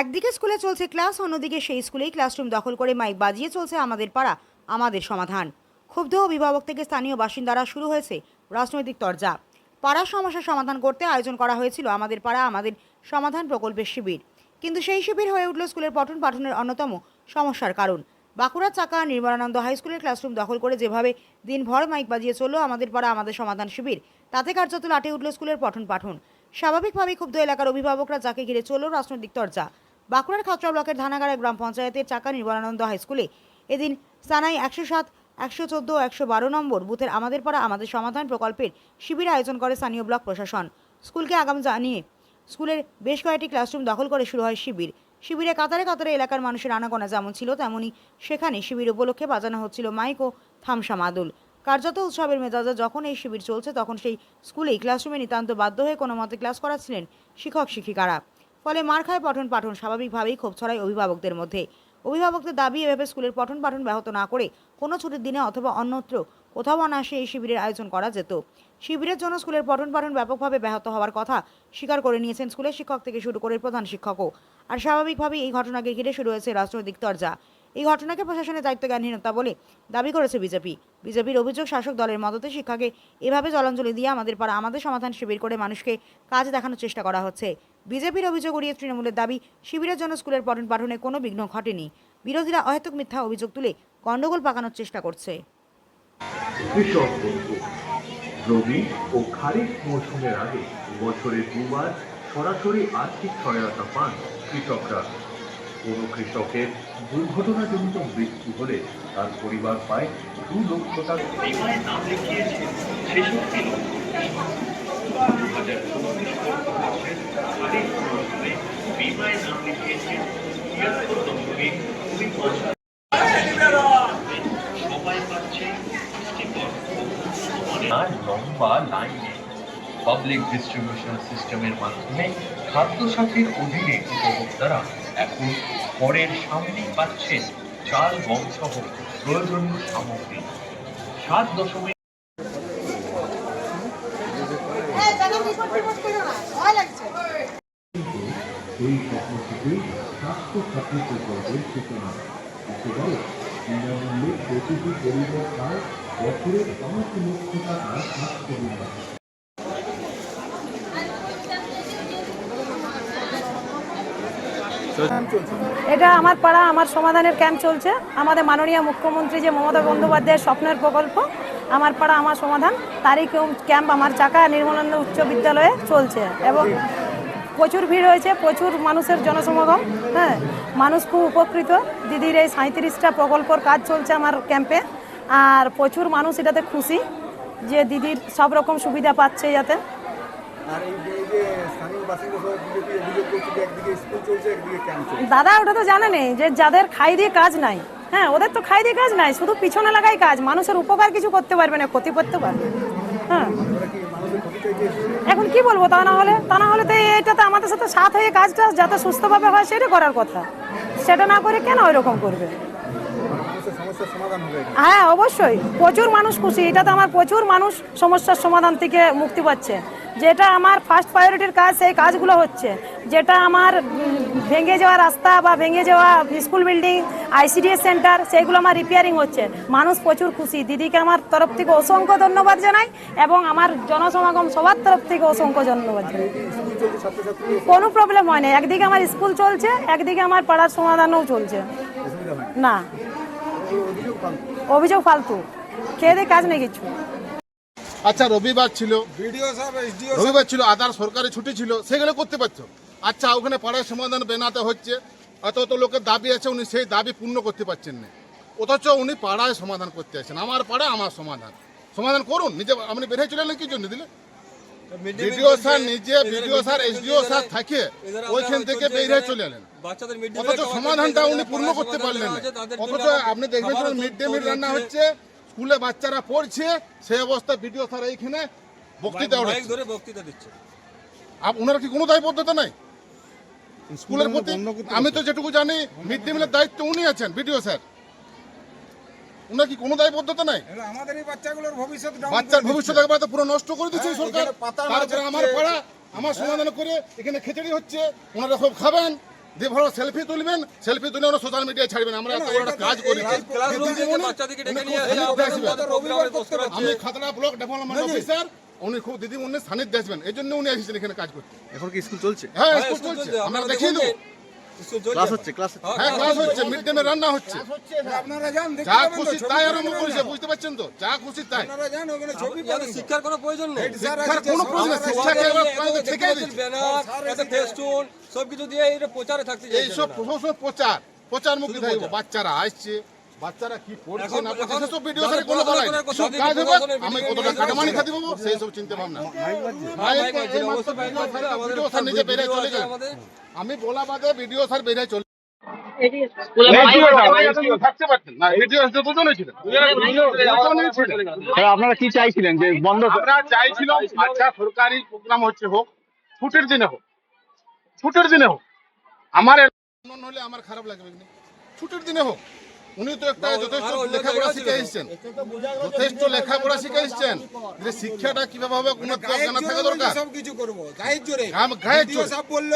একদিকে স্কুলে চলছে ক্লাস, অন্যদিকে সেই স্কুলেই ক্লাসরুম দখল করে মাইক বাজিয়ে চলছে আমাদের পাড়া, আমাদের সমাধান। ক্ষুব্ধ অভিভাবক থেকে স্থানীয় বাসিন্দারা শুরু হয়েছে রাজনৈতিক তরজা। পাড়ার সমস্যার সমাধান করতে আয়োজন করা হয়েছিল আমাদের পাড়া, আমাদের সমাধান প্রকল্পের শিবির। কিন্তু সেই শিবির হয়ে উঠল স্কুলের পঠন পাঠনের অন্যতম সমস্যার কারণ। বাঁকুড়ার চাকা নির্মলানন্দ হাই স্কুলের ক্লাসরুম দখল করে যেভাবে দিনভর মাইক বাজিয়ে চলল আমাদের পাড়া, আমাদের সমাধান শিবির, তাতে কার্যত লাটে উঠল স্কুলের পঠন পাঠন। স্বাভাবিকভাবেই ক্ষুব্ধ এলাকার অভিভাবকরা যাকে ঘিরে চলল রাজনৈতিক চর্চা বাঁকুড়ার খাতড়া ব্লকের ধানাগাড়া গ্রাম পঞ্চায়েতের চাকা নির্মলানন্দ হাই স্কুলে এদিন সানাই একশো সাত, একশো চোদ্দ, একশো বারো নম্বর বুথের আমাদের পাড়া আমাদের সমাধান প্রকল্পের শিবির আয়োজন করে স্থানীয় ব্লক প্রশাসন। স্কুলকে আগাম জানিয়ে স্কুলের বেশ কয়েকটি ক্লাসরুম দখল করে শুরু হয় শিবির। শিবিরে কাতারে কাতারে এলাকার মানুষের আনাগোনা যেমন ছিল, তেমনি সেখানে শিবির উপলক্ষে বাজানো হচ্ছিল মাইক ও থামসা মাদুল। কার্যত উৎসবের মেজাজে যখন এই শিবির চলছে, তখন সেই স্কুলেই ক্লাসরুমে নিতান্ত বাধ্য হয়ে কোনো মতে ক্লাস করাচ্ছিলেন শিক্ষক, শিক্ষিকারা। ফলে মার খায় পঠন পাঠন স্বাভাবিকভাবেই ক্ষোভ ছড়ায় অভিভাবকদের মধ্যে। অভিভাবকদের দাবি, এভাবে স্কুলের পঠন পাঠন ব্যাহত না করে কোনো ছুটির দিনে অথবা অন্যত্র কোথাও অনায়াসে এই শিবিরের আয়োজন করা যেত। শিবিরের জন্য স্কুলের পঠন পাঠন ব্যাপকভাবে ব্যাহত হওয়ার কথা স্বীকার করে নিয়েছেন স্কুলের শিক্ষক থেকে শুরু করে প্রধান শিক্ষকও। আর স্বাভাবিকভাবেই এই ঘটনাকে ঘিরে শুরু হয়েছে রাজনৈতিক তরজা। এই ঘটনাকে প্রশাসনের দায়িত্ব জ্ঞানহীনতা বলে দাবি করেছে বিজেপি। বিজেপির অভিযোগ, শাসক দলের মদতে শিক্ষাকে এভাবে জলাঞ্জলি দিয়ে আমাদের পাড়া, আমাদের সমাধান শিবির করে মানুষকে কাজ দেখানোর চেষ্টা করা হচ্ছে। বিজেপির অভিযোগ উড়িয়ে তৃণমূলের দাবি, শিবিরের জন্য স্কুলের পঠন পাঠনে কোনো বিঘ্ন ঘটেনি। বিরোধীরা অহেতুক মিথ্যা অভিযোগ তুলে গণ্ডগোল পাকানোর চেষ্টা করছে। রবি ও খারিফ মৌসুমের আগে বছরে দুবার সরাসরি আর্থিক সহায়তা পান কৃষকরা। কোনো কৃষকের দুর্ঘটনাজনিত মৃত্যু হলে তার পরিবার পায় দু লক্ষ টাকা। নাম লিখিয়েছে লম্বা লাইনে পাবলিক ডিস্ট্রিবিউশন সিস্টেমের মাধ্যমে খাদ্য সাথীর অধীনে উপভোক্তারা এখন ঘরের সামনেই পাচ্ছেন চাল গম সহ প্রয়োজনীয় সামগ্রী। সাত দশমিক এই লাগছে। এই স্বপ্ন থেকেই স্বাস্থ্য সাথী প্রকল্পের সূচনা একেবারে বিনামূল্যে প্রতিটি পরিবার পায় বছরে পাঁচ লক্ষ টাকা স্বাস্থ্য বিমা। এটা আমার পাড়া, আমার সমাধানের ক্যাম্প চলছে। আমাদের মাননীয় মুখ্যমন্ত্রী যে মমতা বন্দ্যোপাধ্যায়ের স্বপ্নের প্রকল্প, আমার পাড়া, আমার সমাধান, তারই ক্যাম্প আমার চাকা, নির্মলানন্দ উচ্চ বিদ্যালয়ে চলছে। এবং প্রচুর ভিড় হয়েছে, প্রচুর মানুষের জনসমাগম হ্যাঁ মানুষ খুব উপকৃত। দিদির এই সাঁত্রিশটা প্রকল্পর কাজ চলছে আমার ক্যাম্পে আর প্রচুর মানুষ এটাতে খুশি যে দিদির সব রকম সুবিধা পাচ্ছে যাতে। দাদা ওটা তো জানে নেই যে যাদের খাই দিয়ে কাজ নাই। হ্যাঁ ওদের তো খাই দিয়ে কাজ নাই শুধু পিছনে লাগাই কাজ। মানুষের উপকার কিছু করতে পারবে না ক্ষতি করতে পারবে। হ্যাঁ। এখন কি বলব তা না হলে? তা না হলে তো এটা তো আমাদের সাথে সাথ হয়ে কাজটা যাতে সুস্থভাবে হয় সেটা করার কথা। সেটা না করে কেন ওই রকম করবে মানুষের সমস্যার সমাধান হবে এটা। হ্যাঁ অবশ্যই। প্রচুর মানুষ খুশি। এটাতে আমার প্রচুর মানুষ সমস্যার সমাধান থেকে মুক্তি পাচ্ছে। যেটা আমার ফার্স্ট প্রায়োরিটির কাজ, সেই কাজগুলো হচ্ছে। যেটা আমার ভেঙে যাওয়া রাস্তা বা ভেঙে যাওয়া স্কুল বিল্ডিং, আইসিডিএস সেন্টার সেইগুলো আমার রিপেয়ারিং হচ্ছে। মানুষ প্রচুর খুশি। দিদিকে আমার তরফ থেকে অসংখ্য ধন্যবাদ জানাই এবং আমার জনসমাগম সবার তরফ থেকে অসংখ্য ধন্যবাদ জানাই। কোনো প্রবলেম হয় না। একদিকে আমার স্কুল চলছে, একদিকে আমার পাড়ার সমাধানও চলছে। না। অভিযোগ ফালতু। খেয়ে দিয়ে কাজ নেই কিছু। আচ্ছা রবিবার ছিল। ভিডিও সাহেব এসডিও রবিবার ছিল আদার সরকারি ছুটি ছিল সেগুলো করতে পারছ? আচ্ছা ওখানে পাড়ার সমাধান বেনাতে হচ্ছে। অত অত লোকের দাবি আছে উনি সেই দাবি পূর্ণ করতে পারছেন না। অথচ উনি পাড়ায় সমাধান করতে আছেন আমার পাড়া আমার সমাধান। সমাধান করুন নিজে আপনি বেরিয়ে চলে এলেন কি জন্য দিলে? বিডিও স্যার নিজে বিডিও স্যার এসডিও স্যার থাকে ওইখান থেকে বেরিয়ে চলে এলেন। অথচ সমাধানটা উনি পূর্ণ করতে পারলেন না। অথচ আপনি দেখবেন মিড ডে মিল রান্না হচ্ছে। স্কুলে বাচ্চারা পড়ছে সেই অবস্থা বিডিও স্যার এইখানে বক্তৃতা ধরে বক্তৃতা দিচ্ছে। আপ- ওনার কি কোনো দায়বদ্ধতা নাই? স্কুলের প্রতি আমি তো যেটুকু জানি মিড ডে মিলের দায়িত্ব উনি আছেন বিডিও স্যার। ওনার কি কোনো দায়বদ্ধতা নাই? আমাদের এই বাচ্চাগুলোর ভবিষ্যৎ বাচ্চার ভবিষ্যৎ একবার তো পুরো নষ্ট করে দিচ্ছে সরকার। তারপরে আমার পাড়া আমার সমাধান করে এখানে খিচুড়ি হচ্ছে। ওনারা সব খাবেন দিয়ে ভালো সেলফি তুলবেন। সেলফি তুলে ওরা সোশ্যাল মিডিয়ায় ছাড়বেন। আমরা এত বড় কাজ করি। উনি খুব সান্নিধ্যে আসবেন। আমি খাতড়া ব্লক ডেভেলপমেন্ট অফিসার উনি খুব দিদিমণি সান্নিধ্যে আসবেন। এই জন্য উনি এসেছেন এখানে কাজ করতে। এখন কি স্কুল চলছে? হ্যাঁ স্কুল চলছে। আমরা দেখিয়ে দেবো। ক্লাস হচ্ছে ক্লাস হ্যাঁ ক্লাস হচ্ছে। মিড ডে রান্না হচ্ছে। আপনারা যান যা খুশি তাই আরম্ভ করেছে বুঝতে পারছেন তো? যা খুশি তাই। আপনারা যান ওখানে ছবি শিক্ষার কোনো প্রয়োজন নেই। শিক্ষার কোনো প্রশ্ন নেই, শিক্ষাকে এবার প্রাণীকে ঠেকিয়ে ব্যানার একটা ফেস্টুন সবকিছু দিয়ে এটা প্রচারে থাকতে এইসব প্রশাসন প্রচার প্রচার মুখী থাকব বাচ্চারা আসছে। বাচ্চারা কি পড়ছে না পড়ছে সেসব ভিডিও কোনো বলাই সব কাজ হবে আমি video কতটা video কাটামানি বাজছে। খাতে পাবো সেই সব চিন্তা ভাবনা। ভিডিও স্যার নিজে বেরিয়ে চলে আমি বলা বাদে ভিডিও স্যার বেরিয়ে চলে আপনারা কি চাইছিলেন যে বন্ধ আমরা চাইছিলাম আচ্ছা সরকারি প্রোগ্রাম হচ্ছে হোক ছুটির দিনে হোক। ছুটির দিনে হোক। আমার হলে আমার খারাপ লাগবে ছুটির দিনে হোক। উনি তো একটা যথেষ্ট লেখাপড়া শিখে এসছেন যথেষ্ট লেখাপড়া শিখে এসছেন যে শিক্ষাটা কীভাবে হবে? কোনো জানা থাকা দরকার। সবকিছু করব। গায়ের জোরে। গায়ের জোরে। বলল।